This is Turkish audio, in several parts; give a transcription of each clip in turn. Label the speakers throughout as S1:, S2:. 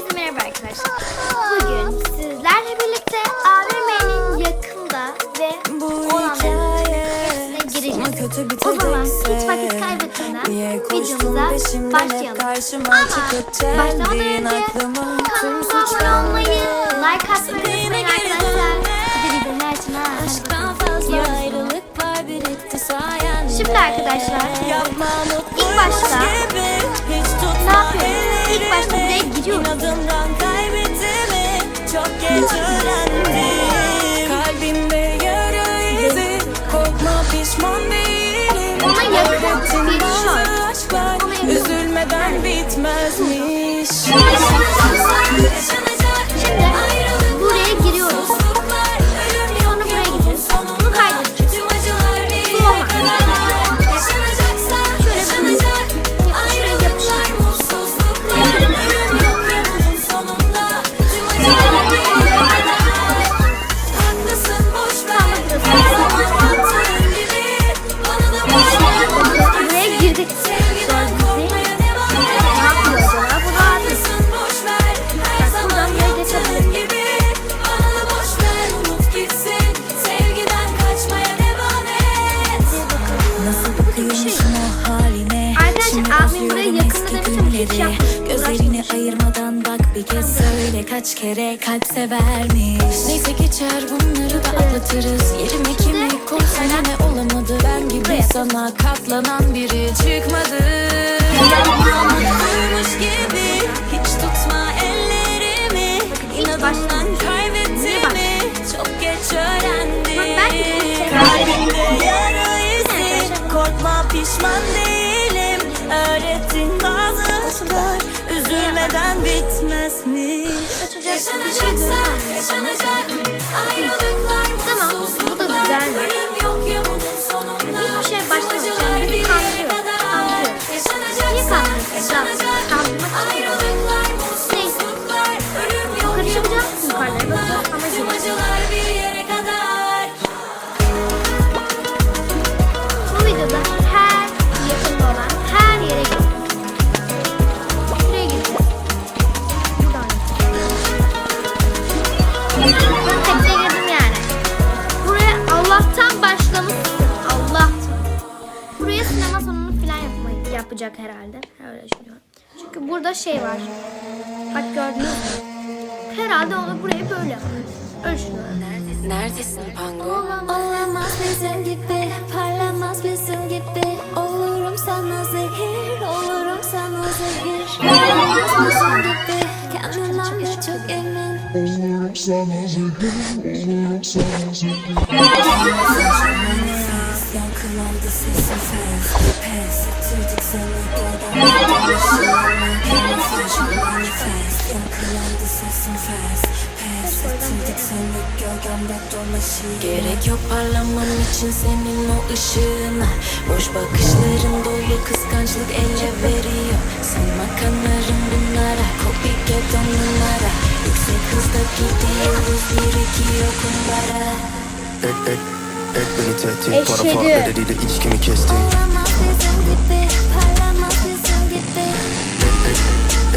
S1: Herkese merhaba arkadaşlar. Bugün sizlerle birlikte AVM'nin yakında ve
S2: Bu hikaye sana
S1: gireceğiz.
S2: kötü
S1: O zaman hiç vakit kaybetmeden videomuza başlayalım. Ama başlamadan önce abone
S2: suçlar
S1: olmayı, like atmayı unutmayın arkadaşlar. ha.
S2: Sayende
S1: Şimdi arkadaşlar, ilk başta ne yapıyoruz?
S2: İnadımdan kaybettiğimi Çok geç öğrendim. Kalbimde yara izi Korkma pişman değilim. Öğrettin bazı aşklar. Üzülmeden bitmezmiş
S1: yapmadım,
S2: Gözlerini ayırmadan bak bir kez söyle Kaç kere kalp severmiş. Neyse geçer bunları da atlatırız Yerime kimi koysana ne olamadı. Ben gibi sana katlanan biri çıkmadı. Duymuş gibi
S1: şey görmem.
S2: yaşanacak Ayrılıklar
S1: Tamam, bu da güzel.
S2: Ölüm yok ya bunun sonunda
S1: sonunu falan yapmayı, yapacak herhalde. Öyle düşünüyorum. Çünkü burada şey var. Bak gördünüz mü? Herhalde onu buraya böyle yapar. Öyle düşünüyorum.
S2: Neredesin Pango?
S3: Olamaz bizim gibi, parlamaz bizim gibi Olurum sana zehir, olurum sana zehir Parlamaz bizim gibi, kendinden de çok emin
S4: Olurum sana zehir, olurum sana zehir.
S2: Yankılandı sesin fes Pes. Ettirdik seni buradan Yankılandı sesin fes Pes ettirdik seni gölgemde dolaşır Gerek yok parlamam için senin o ışığına. Boş bakışların dolu kıskançlık ele veriyor. Sanma kanarım bunlara Kopik et onlara Yüksek hızda gidiyoruz bir iki yok onlara
S5: Et beni tehdit Para farklarıyla kestin
S3: parlamaz bizim gibi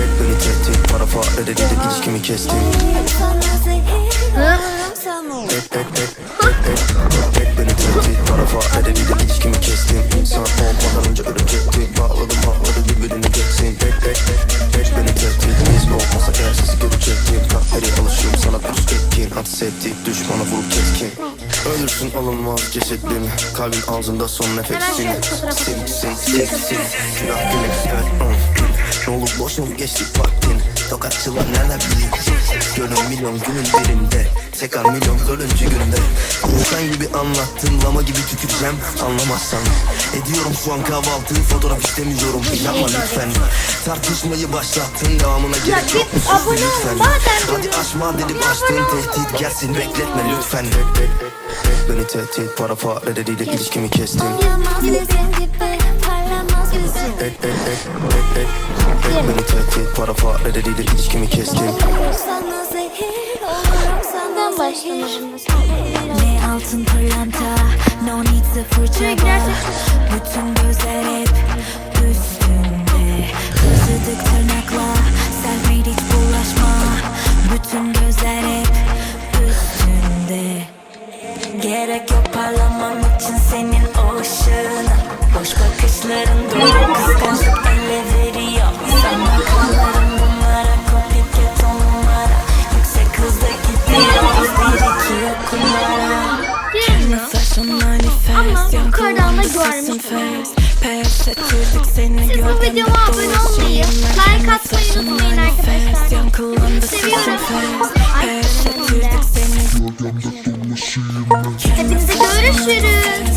S5: Et beni tehdit Para farklarıyla ilişkimi kestin Et et et et et et beni tehdit Para farklarıyla ilişkimi kestin İnsan olmadan önce ölecektik Bağladım bağladı birbirine geçsin. Et et et etkin Hapsettik düşmana vurup keskin Ölürsün alınmaz cesedin Kalbin ağzında son nefesin
S1: Hemen şu fotoğrafı
S5: Sevgsin, sevgsin Silah güneş, evet mm. Ne olur boşun Tokatçılar neler bilecek Gönül milyon günün birinde. Tekrar milyon ölüncü günde. Volkan gibi anlattın Lama gibi tüküreceğim. Anlamazsan. Ediyorum şu an kahvaltı Fotoğraf istemiyorum. Yapma lütfen. Tartışmayı başlattın Devamına gerek yok.
S1: abone ol, madem
S5: Hadi aşma dedim açtın tehdit Gelsin bekletme lütfen. Beni tehdit para fareleriyle ilişkimi kestin Beni tehdit para
S1: başlamadım.
S2: Ne altın pırlanta No need sıfır çaba Bütün gözler hep üstünde Taşıdık tırnakla
S1: Ama yukarıdan da
S2: görmüşsünüz.
S1: Siz bu videoma abone olmayı, like atmayı unutmayın arkadaşlar. Seviyorum. Hepinize görüşürüz.